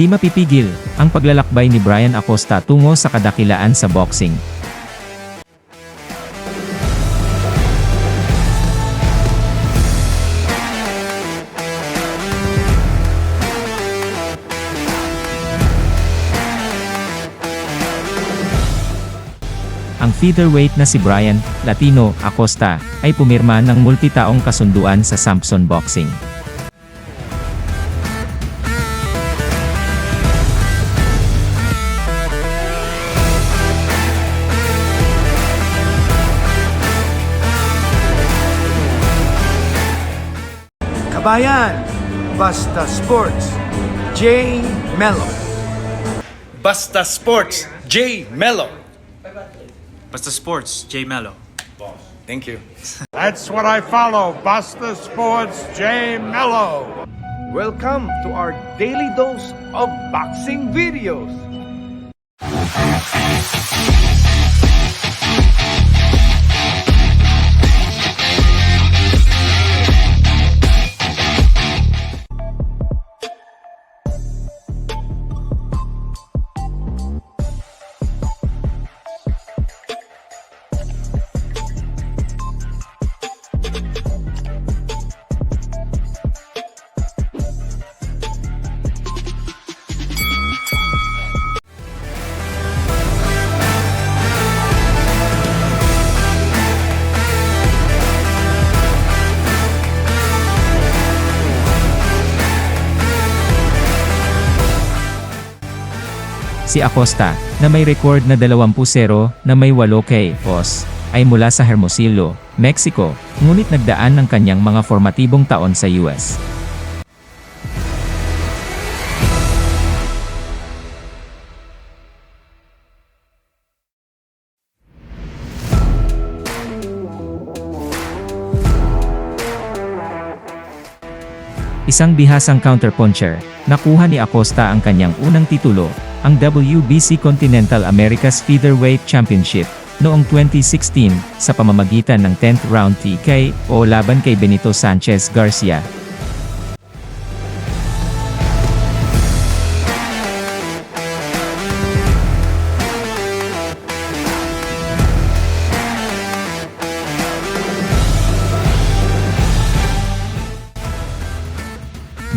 Hindi mapipigil ang paglalakbay ni Brian Acosta tungo sa kadakilaan sa boxing. Ang featherweight na si Brian Latino Acosta ay pumirma ng multitaong kasunduan sa Samson Boxing. Kabayan, Basta Sports, J. Mello. Basta Sports, J. Mello. Basta Sports, J Mello. Thank you. That's what I follow. Buster Sports J Mello. Welcome to our daily dose of boxing videos. Si Acosta, na may record na 20-0 na may 8 KOs, ay mula sa Hermosillo, Mexico, ngunit nagdaan ng kanyang mga formatibong taon sa US. Isang bihasang counterpuncher, nakuha ni Acosta ang kanyang unang titulo, ang WBC Continental Americas Featherweight Championship, noong 2016, sa pamamagitan ng 10th round TK o laban kay Benito Sanchez Garcia.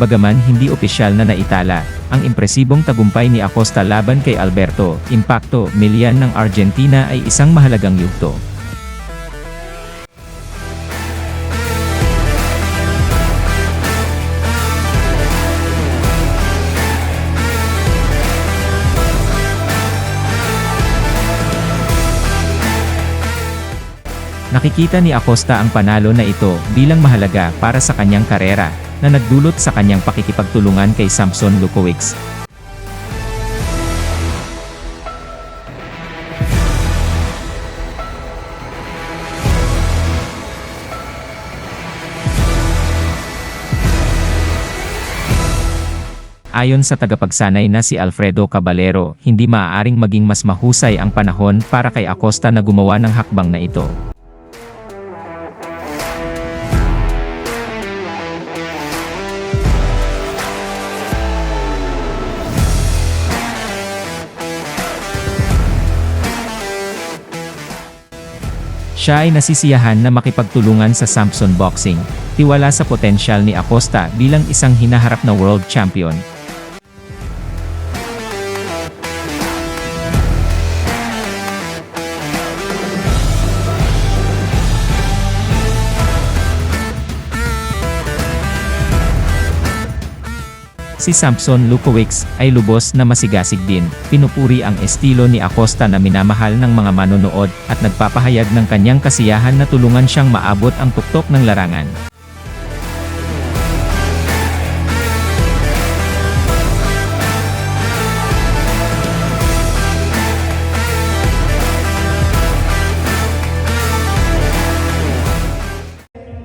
Bagaman hindi opisyal na naitala, ang impresibong tagumpay ni Acosta laban kay Alberto Impacto Milian ng Argentina ay isang mahalagang yugto. Nakikita ni Acosta ang panalo na ito bilang mahalaga para sa kanyang karera, na nagdulot sa kanyang pakikipagtulungan kay Samson Lukowicz. Ayon sa tagapagsanay na si Alfredo Caballero, hindi maaaring maging mas mahusay ang panahon para kay Acosta na gumawa ng hakbang na ito. Siya ay nasisiyahan na makipagtulungan sa Samson Boxing, tiwala sa potensyal ni Acosta bilang isang hinaharap na world champion. Si Samson Lukowicz ay lubos na masigasig din. Pinupuri ang estilo ni Acosta na minamahal ng mga manonood at nagpapahayag ng kanyang kasiyahan na tulungan siyang maabot ang tuktok ng larangan.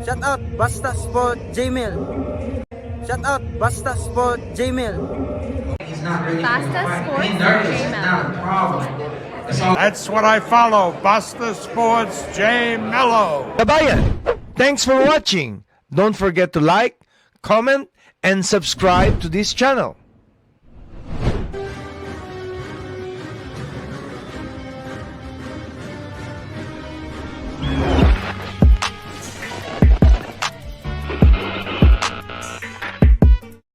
Shout out Basta Sport Jmil. Shout out Basta Sport Jmil. Basta Sports J-Mello. That's what I follow. Buster Sports J Mello. Kabayan, thanks for watching. Don't forget to like, comment, and subscribe to this channel.